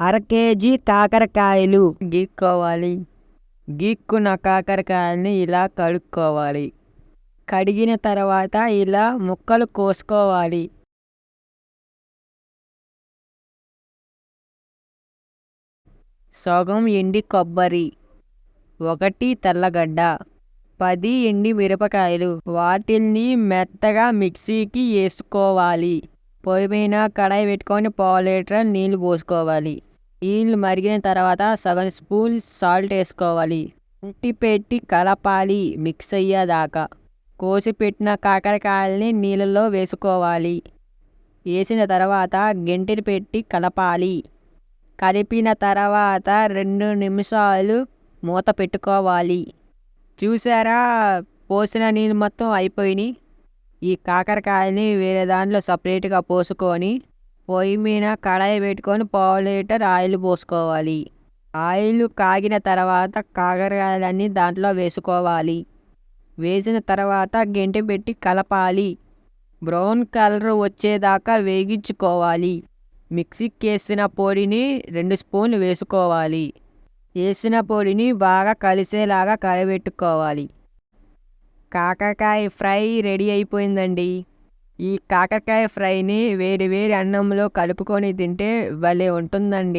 అర కేజీ కాకరకాయలు. గీక్కోవాలి. గీక్కున్న కాకరకాయల్ని ఇలా కడుక్కోవాలి. కడిగిన తర్వాత ఇలా ముక్కలు కోసుకోవాలి. సగం ఎండి కొబ్బరి ఒకటి తెల్లగడ్డ పది ఎండి మిరపకాయలు. వాటిల్ని మెత్తగా మిక్సీకి వేసుకోవాలి పొయ్యి పైన కడాయి పెట్టుకొని పావు లీటర్ నీళ్ళు పోసుకోవాలి. నీళ్ళు మరిగిన తర్వాత సగం స్పూన్ సాల్ట్ వేసుకోవాలి. ఉట్టి పెట్టి కలపాలి మిక్స్ అయ్యేదాకా. కోసి పెట్టిన కాకరకాయల్ని నీళ్ళలో వేసుకోవాలి. వేసిన తర్వాత గెంటిని పెట్టి కలపాలి. కలిపిన తర్వాత రెండు నిమిషాలు మూత పెట్టుకోవాలి. చూసారా? పోసిన నీళ్ళు మొత్తం అయిపోయినాయి. ఈ కాకరకాయని వేరే దాంట్లో సపరేట్గా పోసుకొని పొయ్యి మీద కడాయి పెట్టుకొని పావు లీటర్ ఆయిల్ పోసుకోవాలి. ఆయిల్ కాగిన తర్వాత కాకరకాయలన్నీ దాంట్లో వేసుకోవాలి. వేసిన తర్వాత గెంటె పెట్టి కలపాలి. బ్రౌన్ కలర్ వచ్చేదాకా వేగించుకోవాలి. మిక్సీకి వేసిన పొడిని రెండు స్పూన్లు వేసుకోవాలి. వేసిన పొడిని బాగా కలిసేలాగా కలబెట్టుకోవాలి. కాకరకాయ ఫ్రై రెడీ అయిపోయిందండి. ఈ కాకరకాయ ఫ్రైని వేడి వేడి అన్నంలో కలుపుకొని తింటే భలే ఉంటుందండి.